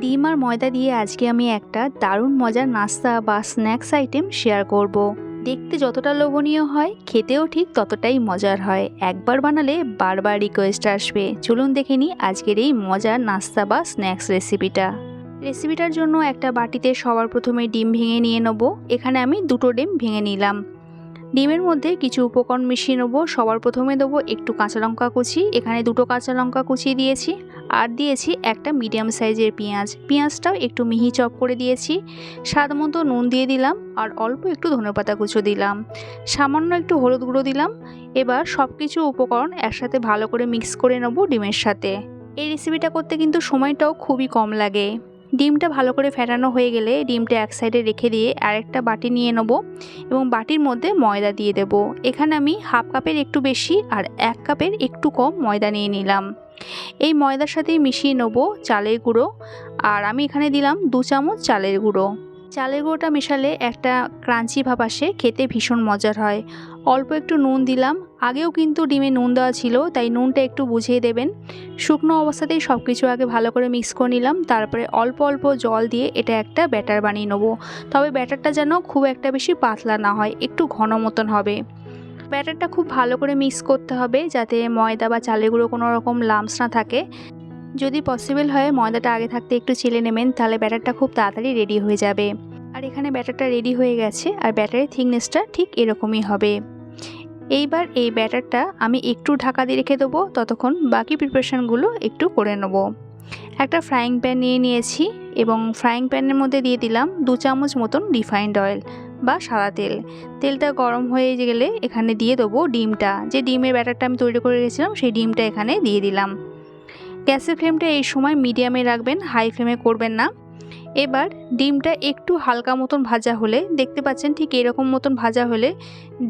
ডিম আর ময়দা দিয়ে আজকে আমি একটা দারুণ মজার নাস্তা বা স্ন্যাক্স আইটেম শেয়ার করব। দেখতে যতটা লোভনীয় হয়, খেতেও ঠিক ততটাই মজার হয়। একবার বানালে বারবার রিকোয়েস্ট আসবে। চলুন দেখে নিই আজকের এই মজার নাস্তা বা স্ন্যাক্স রেসিপিটা রেসিপিটার জন্য একটা বাটিতে সবার প্রথমে ডিম ভেঙে নিয়ে নেব। এখানে আমি দুটো ডিম ভেঙে নিলাম। ডিমের মধ্যে কিছু উপকরণ মিশিয়ে নেব। সবার প্রথমে দেবো একটু কাঁচা লঙ্কা কুচি। এখানে দুটো কাঁচা লঙ্কা কুচি দিয়েছি। আর দিয়েছি একটা মিডিয়াম সাইজের পেঁয়াজ। পেঁয়াজটাও একটু মিহি চপ করে দিয়েছি। স্বাদ মতো নুন দিয়ে দিলাম আর অল্প একটু ধনেপাতা কুচো দিলাম। সামান্য একটু হলুদ গুঁড়ো দিলাম। এবার সব কিছু উপকরণ একসাথে ভালো করে মিক্স করে নেব ডিমের সাথে। এই রেসিপিটা করতে কিন্তু সময়টাও খুবই কম লাগে। ডিমটা ভালো করে ফেটানো হয়ে গেলে ডিমটা এক সাইডে রেখে দিয়ে আরেকটা বাটি নিয়ে নেব এবং বাটির মধ্যে ময়দা দিয়ে দেব। এখানে আমি হাফ কাপের একটু বেশি আর এক কাপের একটু কম ময়দা নিয়ে নিলাম। এই ময়দার সাথেই মিশিয়ে নেব চালের গুঁড়ো। আর আমি এখানে দিলাম দু চামচ চালের গুঁড়ো। চালের গুঁড়োটা মেশালে একটা ক্রাঞ্চি ভাব আসে, খেতে ভীষণ মজার হয়। অল্প একটু নুন দিলাম, আগেও কিন্তু ডিমে নুন দেওয়া ছিল, তাই নুনটা একটু বুঝিয়ে দেবেন। শুকনো অবস্থাতেই সব কিছু আগে ভালো করে মিক্স করে নিলাম, তারপরে অল্প অল্প জল দিয়ে এটা একটা ব্যাটার বানিয়ে নেব। তবে ব্যাটারটা যেন খুব একটা বেশি পাতলা না হয়, একটু ঘন মতন হবে। ব্যাটারটা খুব ভালো করে মিক্স করতে হবে, যাতে ময়দা বা চালের গুঁড়ো কোনো রকম লামস না থাকে। যদি পসিবল হয় ময়দাটা আগে থাকতে একটু চেলে নেবেন, তাহলে ব্যাটারটা খুব তাড়াতাড়ি রেডি হয়ে যাবে। আর এখানে ব্যাটারটা রেডি হয়ে গেছে, আর ব্যাটারের থিকনেসটা ঠিক এরকমই হবে। এইবার এই ব্যাটারটা আমি একটু ঢাকা দিয়ে রেখে দেবো, ততক্ষণ বাকি প্রিপারেশানগুলো একটু করে নেব। একটা ফ্রাইং প্যান নিয়ে নিয়েছি, এবং ফ্রাইং প্যানের মধ্যে দিয়ে দিলাম দু চামচ মতন রিফাইন্ড অয়েল বা সাদা তেল। তেলটা গরম হয়ে গেলে এখানে দিয়ে দেবো ডিমটা। যে ডিমের ব্যাটারটা আমি তৈরি করে রেখেছিলাম, সেই ডিমটা এখানে দিয়ে দিলাম। গ্যাসের ফ্লেমটা এই সময় মিডিয়ামে রাখবেন, হাই ফ্লেমে করবেন না। এবার ডিমটা একটু হালকা মতন ভাজা হলে, দেখতে পাচ্ছেন ঠিক এরকম মতন ভাজা হলে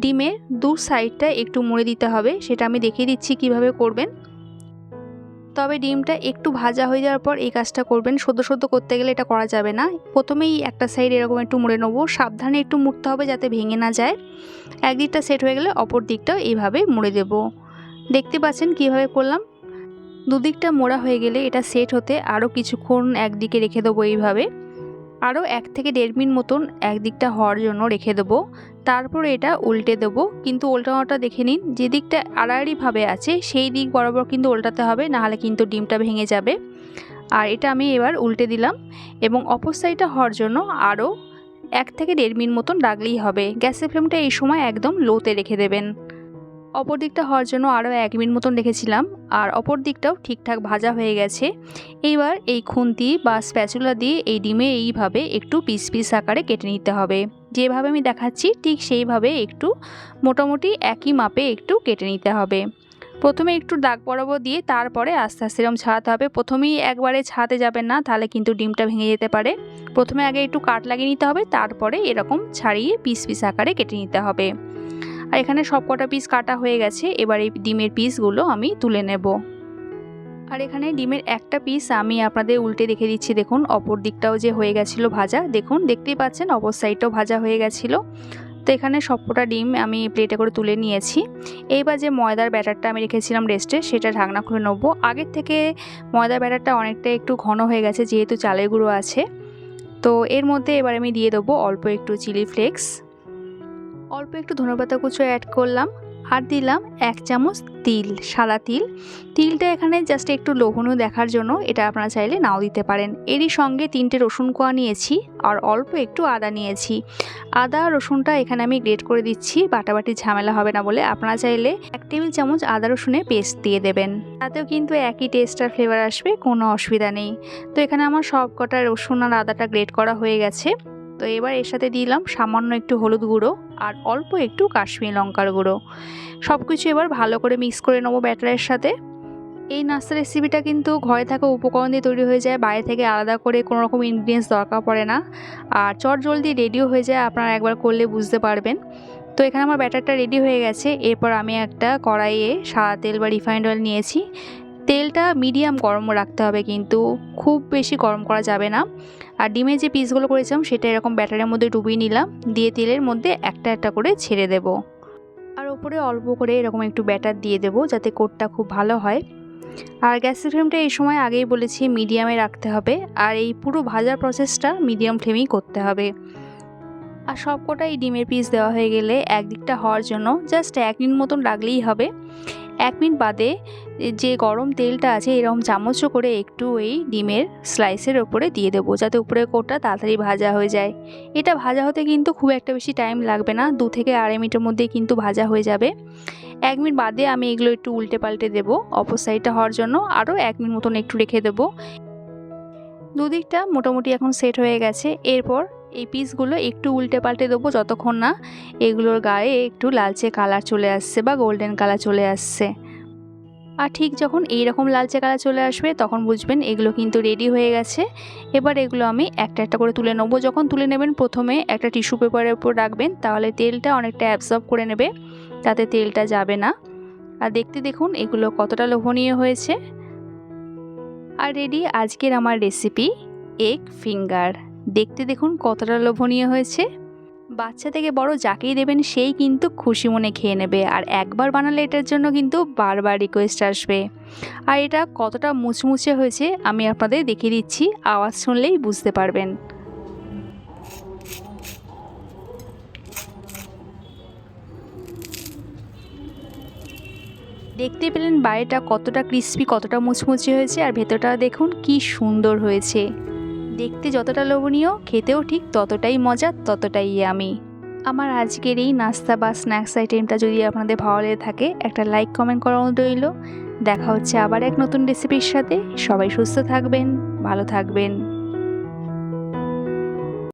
ডিমের দু সাইডটা একটু মুড়ে দিতে হবে, সেটা আমি দেখিয়ে দিচ্ছি কীভাবে করবেন। তবে ডিমটা একটু ভাজা হয়ে যাওয়ার পর এই কাজটা করবেন, সদ্য সদ্য করতে গেলে এটা করা যাবে না। প্রথমেই একটা সাইড এরকম একটু মুড়ে নেব, সাবধানে একটু মুড়তে হবে যাতে ভেঙে না যায়। একদিকটা সেট হয়ে গেলে অপর দিকটাও এইভাবে মুড়ে দেব। দেখতে পাচ্ছেন কীভাবে করলাম? দুদিকটা মোড়া হয়ে গেলে এটা সেট হতে আরও কিছুক্ষণ একদিকে রেখে দেবো এইভাবে। আরও এক থেকে দেড় মিনিট মতন একদিকটা হওয়ার জন্য রেখে দেবো। তারপর এটা উল্টে দেবো। কিন্তু উল্টানোটা দেখে নিন, যে দিকটা আড়াআড়িভাবে আছে, সেই দিক বরাবর কিন্তু উল্টাতে হবে, নাহলে কিন্তু ডিমটা ভেঙে যাবে। আর এটা আমি এবার উল্টে দিলাম এবং অপর সাইডটা হওয়ার জন্য আরও এক থেকে দেড় মিনিট মতন রাখলেই হবে। গ্যাসের ফ্লেমটা এই সময় একদম লোতে রেখে দেবেন। অপর দিকটা হওয়ার জন্য আরও এক মিনিট মতন রেখেছিলাম, আর অপর দিকটাও ঠিকঠাক ভাজা হয়ে গেছে। এইবার এই খুন্তি বা স্প্যাচুলা দিয়ে এই ডিমে এইভাবে একটু পিস পিস আকারে কেটে নিতে হবে। যেভাবে আমি দেখাচ্ছি, ঠিক সেইভাবে একটু মোটামুটি একই মাপে একটু কেটে নিতে হবে। প্রথমে একটু দাগ বরাবর দিয়ে তারপরে আস্তে আস্তে এরকম ছাড়াতে হবে। প্রথমেই একবারে ছাড়াতে যাবেন না, তাহলে কিন্তু ডিমটা ভেঙে যেতে পারে। প্রথমে আগে একটু কাট লাগিয়ে নিতে হবে, তারপরে এরকম ছাড়িয়ে পিস পিস আকারে কেটে নিতে হবে। আর এখানে সব কটা পিস কাটা হয়ে গেছে। এবার এই ডিমের পিসগুলো আমি তুলে নেব। আর এখানে ডিমের একটা পিস আমি আপনাদের উল্টে রেখে দিচ্ছি। দেখুন, অপর দিকটাও যে হয়ে গেছিল ভাজা। দেখুন, দেখতেই পাচ্ছেন, অপর সাইডটাও ভাজা হয়ে গেছিল। তো এখানে সবকটা ডিম আমি প্লেটে করে তুলে নিয়েছি। এইবার যে ময়দার ব্যাটারটা আমি রেখেছিলাম রেস্টে সেটা ঢাকনা খুলে নেব। আগের থেকে ময়দার ব্যাটারটা অনেকটা একটু ঘন হয়ে গেছে, যেহেতু চালের গুঁড়ো আছে। তো এর মধ্যে এবার আমি দিয়ে দেবো অল্প একটু চিলি ফ্লেক্স অল্প একটু ধনেপাতা কুচো অ্যাড করলাম আর দিলাম এক চামচ তিল, সাদা তিল। তিলটা এখানে জাস্ট একটু লোভনীয় দেখার জন্য এটা আপনারা চাইলে নাও দিতে পারেন। এরই সঙ্গে তিনটে রসুন কোয়া নিয়েছি আর অল্প একটু আদা নিয়েছি। আদা রসুনটা এখানে আমি গ্রেট করে দিচ্ছি, বাটাবাটি ঝামেলা হবে না বলে আপনারা চাইলে এক টেবিল চামচ আদা রসুনের পেস্ট দিয়ে দেবেন। তাতেও কিন্তু একই টেস্ট আর ফ্লেভার আসবে, কোনো অসুবিধা নেই। তো এখানে আমার সব কটা রসুন আর আদাটা গ্রেট করা হয়ে গেছে। তো এবার এর সাথে দিলাম সামান্য একটু হলুদ গুঁড়ো আর অল্প একটু কাশ্মীর লঙ্কার গুঁড়ো। সব কিছু এবার ভালো করে মিক্স করে নেব ব্যাটারের সাথে। এই নাস্তা রেসিপিটা কিন্তু ঘরে থাকা উপকরণ দিয়ে তৈরি হয়ে যায়, বাইরে থেকে আলাদা করে কোনো রকম ইনগ্রিডিয়েন্টস দরকার পড়ে না। আর চট জলদি রেডিও হয়ে যায়, আপনারা একবার করলে বুঝতে পারবেন। তো এখানে আমার ব্যাটারটা রেডি হয়ে গেছে, এরপর আমি একটা কড়াইয়ে সাদা তেল বা রিফাইন্ড অয়েল নিয়েছি। তেলটা মিডিয়াম গরম রাখতে হবে কিন্তু খুব বেশি গরম করা যাবে না। আর ডিমের যে পিসগুলো করেছিলাম, সেটা এরকম ব্যাটারের মধ্যে ডুবিয়ে নিলাম। দিয়ে তেলের মধ্যে একটা একটা করে ছেড়ে দেব। আর ওপরে অল্প করে এরকম একটু ব্যাটার দিয়ে দেবো, যাতে কোটটা খুব ভালো হয়। আর গ্যাসের ফ্লেমটা এই সময় আগেই বলেছি, মিডিয়ামে রাখতে হবে। আর এই পুরো ভাজার প্রসেসটা মিডিয়াম ফ্লেমেই করতে হবে। আর সবকটাই ডিমের পিস দেওয়া হয়ে গেলে একদিকটা হওয়ার জন্য জাস্ট এক মিনিট মতন রাখলেই হবে। এক মিনিট বাদে যে গরম তেলটা আছে, এরকম চামচ করে একটু এই ডিমের স্লাইসের ওপরে দিয়ে দেবো, যাতে উপরে কোটটা তাড়াতাড়ি ভাজা হয়ে যায়। এটা ভাজা হতে কিন্তু খুব একটা বেশি টাইম লাগবে না, দু থেকে আড়াই মিনিটের মধ্যে কিন্তু ভাজা হয়ে যাবে। এক মিনিট বাদে আমি এগুলো একটু উল্টে পাল্টে দেবো অপর সাইডটা হওয়ার জন্য আরও এক মিনিট মতন একটু রেখে দেবো। দুদিকটা মোটামুটি এখন সেট হয়ে গেছে, এরপর এই পিসগুলো একটু উল্টে পাল্টে দেবো যতক্ষণ না এগুলোর গায়ে একটু লালচে কালার চলে আসছে বা গোল্ডেন কালার চলে আসছে। আর ঠিক যখন এই রকম লালচে কালার চলে আসবে তখন বুঝবেন এগুলো কিন্তু রেডি হয়ে গেছে। এবার এগুলো আমি একটা একটা করে তুলে নেব। যখন তুলে নেবেন প্রথমে একটা টিস্যু পেপারের উপর রাখবেন তাহলে তেলটা অনেকটা অ্যাবজর্ব করে নেবে তাতে তেলটা যাবে না। আর দেখতে দেখুন এগুলো কতটা লোভনীয় হয়েছে। আর রেডি আজকের আমার রেসিপি এগ ফিঙ্গার দেখতে দেখুন কতটা লোভনীয় হয়েছে। বাচ্চা থেকে বড় যাকেই দেবেন সেই কিন্তু খুশি মনে খেয়ে নেবে আর একবার বানালে এটার জন্য কিন্তু বারবার রিকোয়েস্ট আসবে। আর এটা কতটা মুচমুচে হয়েছে আমি আপনাদের দেখিয়ে দিচ্ছি, আওয়াজ শুনলেই বুঝতে পারবেন। দেখতে পেলেন বাইরেটা কতটা ক্রিস্পি কতটা মুচমুচে হয়েছে আর ভেতরটা দেখুন কি সুন্দর হয়েছে। দেখতে যতটা লোভনীয়, খেতেও ঠিক ততটাই মজা, ততটাই আমি আমার আজকের এই নাস্তা বা স্ন্যাক্স আইটেমটা যদি আপনাদের ভালো লেগে থাকে, একটা লাইক কমেন্ট মতো রইল। দেখা হচ্ছে আবার এক নতুন রেসিপির সাথে। সবাই সুস্থ থাকবেন, ভালো থাকবেন।